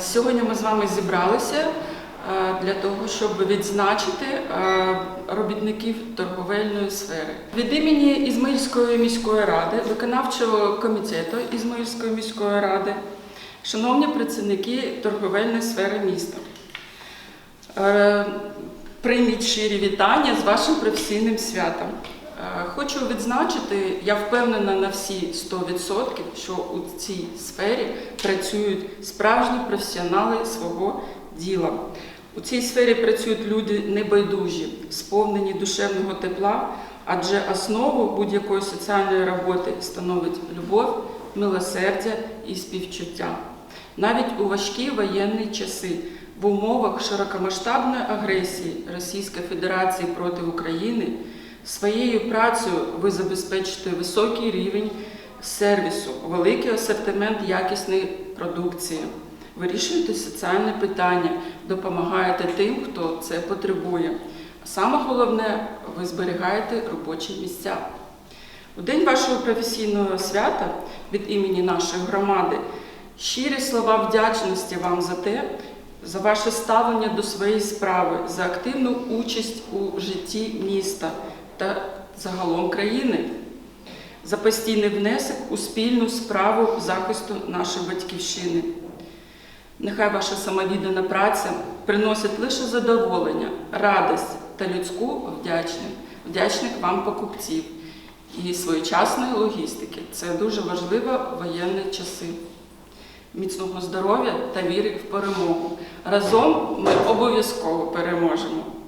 Сьогодні ми з вами зібралися е, для того, щоб відзначити е, робітників торговельної сфери. Від імені Ізмаїльської міської ради, виконавчого комітету Ізмаїльської міської ради, шановні працівники торговельної сфери міста. Е, Прийміть щирі вітання з вашим професійним святом. Хочу відзначити, я впевнена на всі 100%, що у цій сфері працюють справжні професіонали свого діла. У цій сфері працюють люди небайдужі, сповнені душевного тепла, адже основу будь-якої соціальної роботи становить любов, милосердя і співчуття. Навіть у важкі воєнні часи в умовах широкомасштабної агресії Російської Федерації проти України своєю працею ви забезпечите високий рівень сервісу, великий асортимент якісної продукції. Вирішуєте соціальне питання, допомагаєте тим, хто це потребує. Саме головне, ви зберігаєте робочі місця. У день вашого професійного свята від імені нашої громади щирі слова вдячності вам за те, за ваше ставлення до своєї справи, за активну участь у житті міста та загалом країни, за постійний внесок у спільну справу захисту нашої батьківщини. Нехай ваша самовіддана праця приносить лише задоволення, радість та людську вдячність, вдячних вам покупців і своєчасної логістики. Це дуже важливо в воєнні часи. Міцного здоров'я та віри в перемогу. Разом ми обов'язково переможемо.